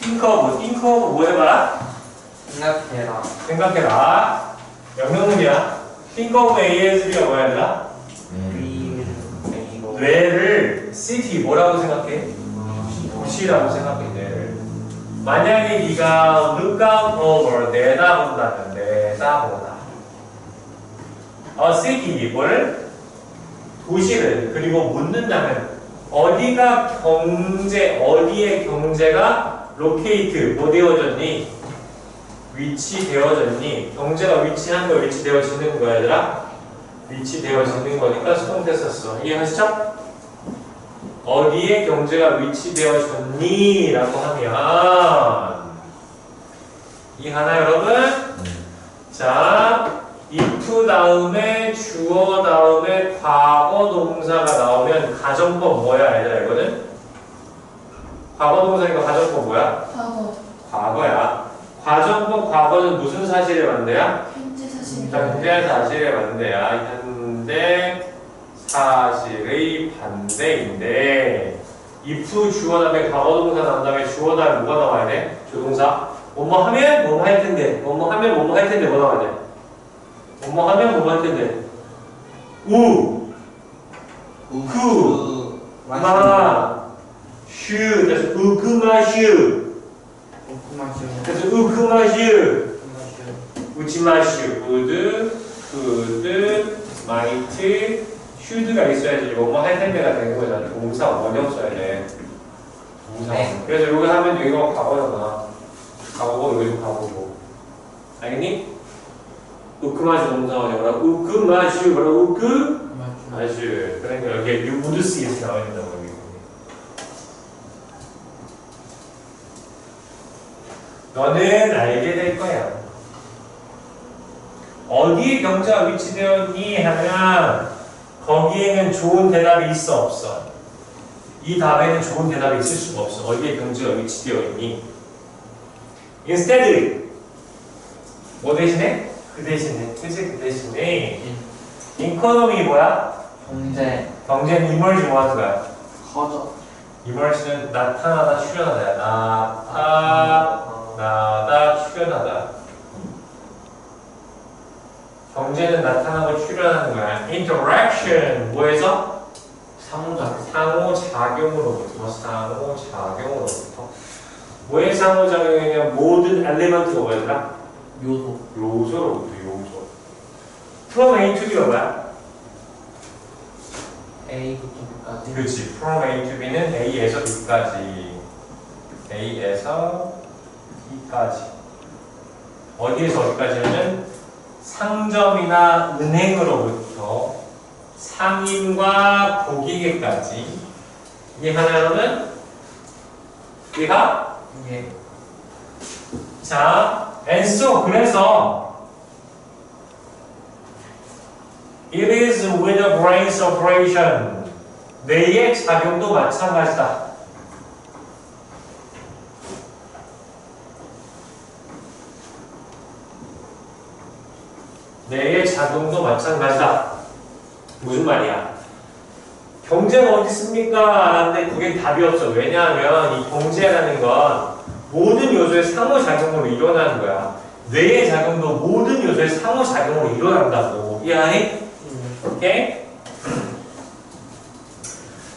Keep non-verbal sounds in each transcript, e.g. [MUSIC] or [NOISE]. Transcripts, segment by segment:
think of, think of 뭐 해봐라? 생각해라. 생각해라. 명령문이야. think of A as B가 뭐야 얘들아? 뇌를 city 뭐라고 생각해? 도시라고 생각해 뇌를. 만약에 네가 look out over 내다본다면 내다보다. 어 city 뭘? 도시를 그리고 묻는다면 어디가 경제 어디에 경제가 locate 뭐 되어졌니? 위치되어졌니? 경제가 위치한 거 위치되어지는 거야 얘들아? 위치되어지는 거니까 수동태 썼어. 이해하시죠? 어디에 경제가 위치되어졌니? 라고 하면 이해하나 여러분? 자, if 다음에 주어 다음에 과거 동사가 나오면 가정법 뭐야 얘들아 이거는? 과거 동사니까 가정법 뭐야? 과거 과거야. 과정법 과거는 무슨 사실의 반대야? 현재 사실 현재 사실의 반대야. 현재 사실의 반대인데 if 주어 다음에 과거 동사 나온 다음에 주어 다음에 뭐가 나와야 돼? 조동사. 뭐뭐 하면 뭐뭐 할 텐데. 뭐뭐 하면 뭐뭐 할 텐데 뭐 나와야 돼? 뭐뭐 하면 뭐뭐 할 텐데. 우, 그, 마, 슈. 그래서 우크마슈. 그래서 우크마슈. 우치마슈, 우드, 푸드, 마이트, 슈드가 있어야지 뭐뭐 할 텐데가 되는 거잖아. 동사 원형 써야 돼. 동사 네. 그래서 이거 하면 이거 과거잖아. 과거고 이거 과거고. 알겠니? 우크마슈 동사 원형이라 우크마슈 뭐라 우크. 마슈. 그러니까 여기에 유우드스 이렇게 나와 있다고 여기. 너는 알게 될 거야. 어디에 경제가 위치되었니 하면 거기에는 좋은 대답이 있어 없어. 이 답에는 좋은 대답이 있을 수가 없어. 어디에 경제가 위치되어 있니? Instead, 뭐 대신에? 그 대신에, 그지 그 대신에 economy 뭐야? 경제. 경제는 emerge 뭐 하는 거야? 커져. emerge는 나타나다 출현하다야. 나타 나다 출현하다. 경제는 나타나고 출현하는 거야. interaction 뭐에서? 상호작. 상호작용으로부터 상호작용으로부터 뭐의 상호작용이냐 모든 엘리먼트가 뭐였더라? 요소. 요소로부터 요소 from A to B가 뭐야? A부터 B까지. 그렇지 from A to B는 A에서 B까지 A에서 B까지 어디에서 어디까지냐면 상점이나 은행으로부터 상인과 고객에까지 이해하나 여러분? 이해가? 예. 자, and so 그래서 it is with the brain's operation 뇌의 작용도 마찬가지다. 뇌의 작용도 마찬가지다. 무슨 말이야? 경제가 어디 있습니까? 하는데 그게 답이 없어. 왜냐하면 이 경제라는 건 모든 요소의 상호작용으로 일어나는 거야. 뇌의 작용도 모든 요소의 상호작용으로 일어난다고. 이해하니? 오케이?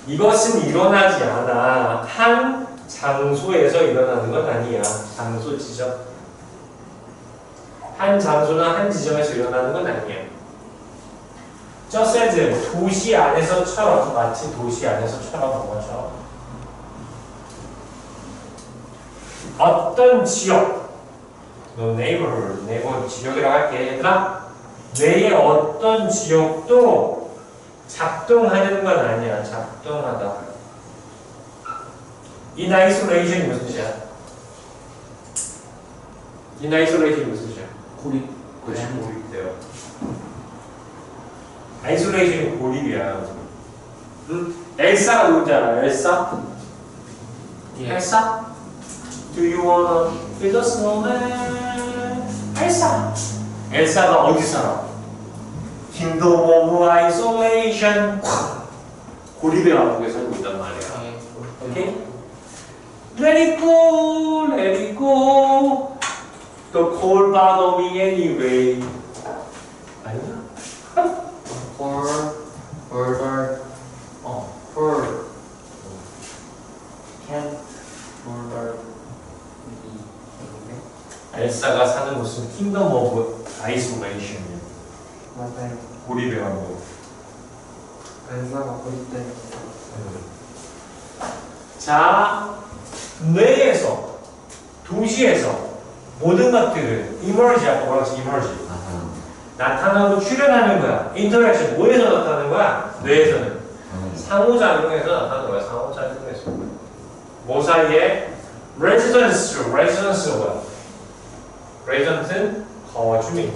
이것은 일어나지 않아. 한 장소에서 일어나는 건 아니야. 장소 지점. 한 장소나 한 지점에서 일어나는 건 아니야. just as 도시 안에서처럼 마치 도시 안에서처럼 뭐죠? 어떤 지역 너 neighborhood, neighborhood 지역이라고 할게 얘들아 뇌의 어떤 지역도 작동하는 건 아니야 작동하다 isolation이 무슨 뜻이야? isolation이 무슨 뜻이야? 고립. 그렇지 고립돼요 아이솔레이션이 고립이야 응? 엘사가 누군지 알아요? 엘사? 예. 엘사? Do you wanna build a snowman? 엘사 엘사가 어디 살아? Kingdom of Isolation 고립의 왕국에 살고 있단 말이야 예. 오케이? Let it go! Let Call bother me anyway. 아니야? 폴, 폴더, 어, 폴, 캔, 폴더, 이게 엘사가 사는 곳은 킹덤 오브 아이솔레이션이야. 맞아요. 고립의 왕국. 엘사가 고립된 자, 뇌에서, 도시에서 모든 것들은 emerge, 아까 뭐라고 했지? emerge. 나타나고 출현하는 거야. 인터랙션, 뭐에서 나타나는 거야? 뇌에서는. 상호작용에서 나타나는 거야, 상호작용에서. 뭐 사이에? residence, residence가 뭐야? resident는 거주민.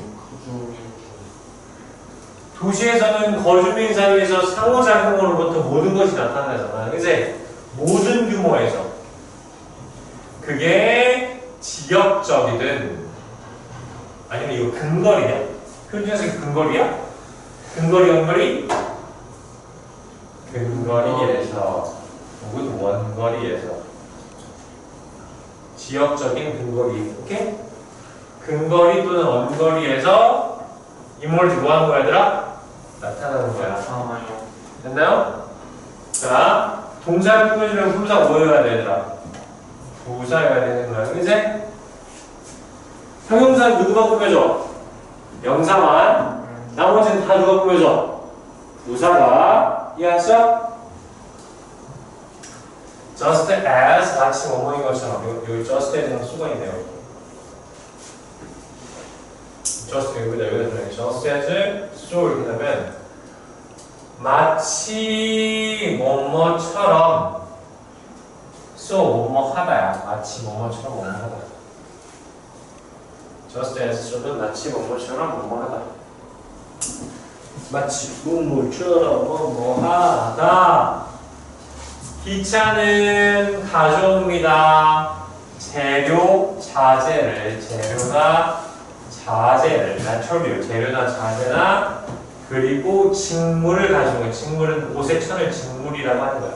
도시에서는 거주민 사이에서 상호작용으로부터 모든 것이 나타나잖아. 이제 모든 규모에서 그게 지역적이든 아니면 이거 근거리야? 표준에서 근거리야? 근거리 연거리? 근거리에서 혹은 원거리에서 지역적인 근거리 오케이? 근거리 또는 원거리에서 이몰지 뭐 하는 거야 얘들아? 나타나는 거야 나타나요. 됐나요? 자, 동사를 꾸며주려면 품사 뭐여야 돼, 얘들아? 부사여야 되는 거야. 그지? 형용사 누구만 꾸며줘? 명사만. 나머지는 다 누가 꾸며줘? 부사가. 이해하셨어? just as 마치 뭐뭐인 것처럼. 여기, just as랑 수가 있네요. just 여기다 여기다 들어요. just as so 이렇게 되면 마치 뭐뭐처럼 so 뭐뭐 하다야 마치 뭐뭐처럼 뭐뭐 하다 just as so는 마치 뭐뭐처럼 뭐뭐 하다 마치 뭐뭐처럼 뭐뭐 하다 기차는 가져옵니다 재료 자재를 재료나 자재를 나트륨 재료나 자재나 그리고 직물을 가져오는 직물은 옷에 천을 직물이라고 하는 거야.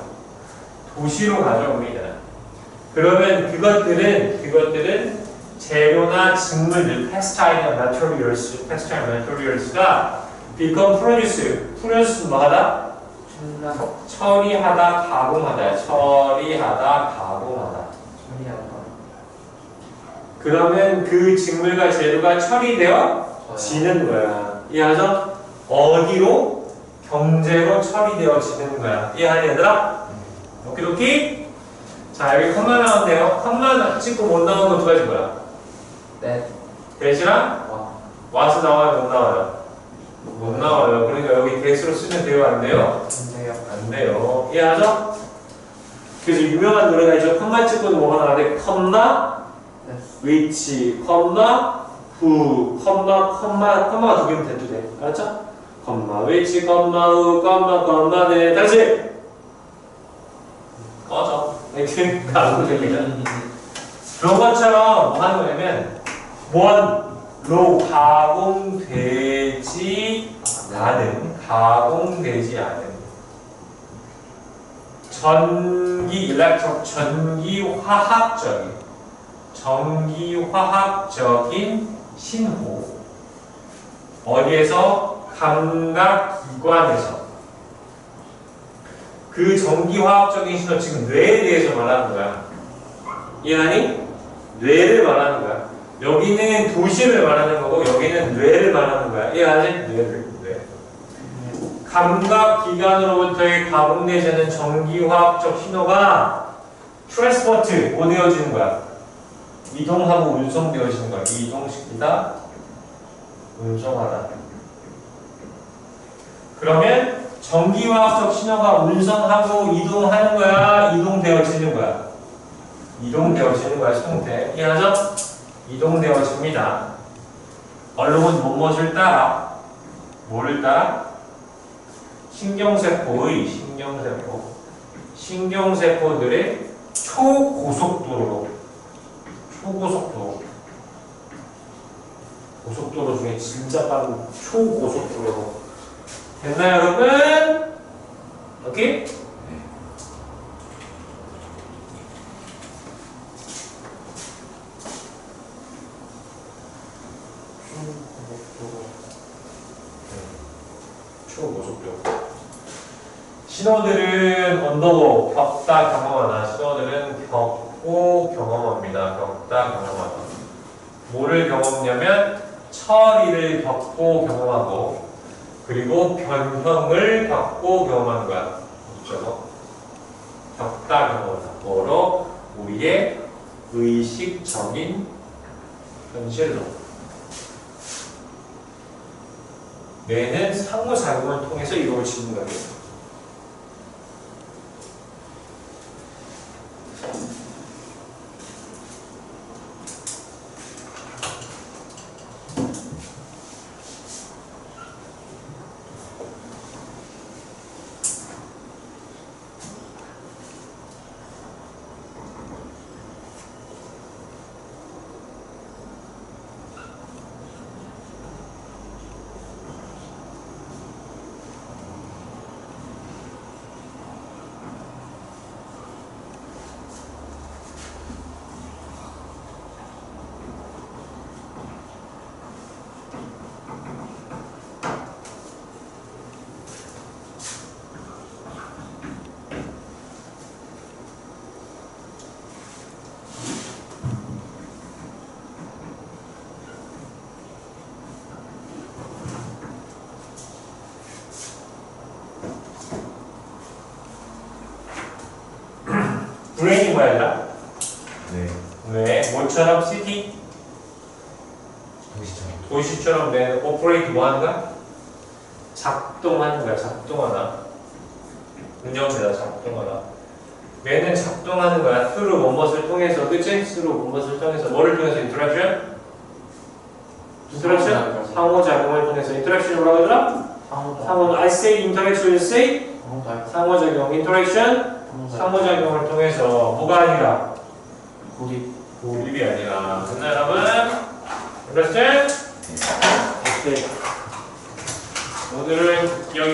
도시로 가져옵니다. 그러면 그것들은 그것들은 재료나 직물들, textile materials, textile materials가 become produce, produce 뭐하다? 처리하다, 가공하다, 처리하다, 가공하다. 처리하다. 그러면 그 직물과 재료가 처리되어 지는 거야. 이해하죠? 어디로? 경제로 처리되어 지는 거야. 이해하니 얘들아? 오키도키? 자 여기 컴마 나왔네요. 컴마 찍고 못 나오는 거두 가지 뭐야? 넷, 대시랑 와, 와서 나와요? 못 나와요? 못 나와요. 그러니까 여기 대수로 쓰면 돼요? 안 돼요? 근데요. 안 돼요. 이해하죠? 그래서 유명한 노래가 있죠. 컴마 찍고도 뭐가 나가는데 컴마 네. 위치, 컴마, 후, 컴마, 컴마, 컴마가 두 개면 돼도 돼. 알았죠? 컴마, 위치, 컴마, 후, 컴마, 컴마, 네. 다시! 꺼져. [LAUGHS] 이렇게 가면 됩니다. 그런 것처럼 뭐 하는 거냐면, 원로 가공되지 않은, 가공되지 않은 전기, 일렉트로, 전기 화학적인 전기 화학적인 신호. 어디에서? 감각 기관에서. 그 전기화학적인 신호 지금 뇌에 대해서 말하는 거야. 이해하니? 뇌를 말하는 거야 여기는 도시를 말하는 거고 여기는 뇌를 말하는 거야 이해하니? 뇌를 뇌 감각 기관으로부터의 가공되지 않은 전기화학적 신호가 트랜스포트 뭐 되어지는 거야? 이동하고 운송되어지는 거야. 이동시키다, 운송하다. 그러면 전기화학적 신호가 운송하고 이동하는 거야, 이동되어지는 거야. 이동되어지는 거야, 형태. 이해하죠? 이동되어집니다. 얼룩은 무엇을 따라? 뭐를 따라? 신경세포의 신경세포. 신경세포들의 초고속도로로 초고속도로 고속도로 중에 진짜 빠른 초고속도로로 됐나요 여러분? 오케이? 네. 추모속력 신호들은 언더고 겪다 경험하다. 신호들은 겪고 경험합니다. 겪다 경험하다. 뭐를 경험냐면 처리를 겪고 경험하고 그리고 변형을 겪고 경험하는 거야. 그렇죠? 겪다 경험하다. 뭐로? 우리의 의식적인 현실로. 뇌는 상호작용을 통해서 이루어지는 거예요. 브레인이 뭐야, 얘들아? 네. 왜? 뭐처럼 시티? 도시처럼. 도시처럼 뇌는 오퍼레이트 뭐 하는 거야? 작동하는 거야, 작동하다. 운영되다, 작동하다. 뇌는 작동하는 거야. through 뭐뭇을 통해서, 그치? through 뭐뭇을 통해서. 뭐를 통해서 interaction? interaction? 상호작용을 통해서. interaction 뭐라고 하더라? 상호작 상호, I say interaction, you say? 상호작 상호작용? 상호작 상호작용을 통해서 뭐가 아니라 고립 고립이 아니라 됐나요 여러분? 그랬을 때 어때? 모두를 기억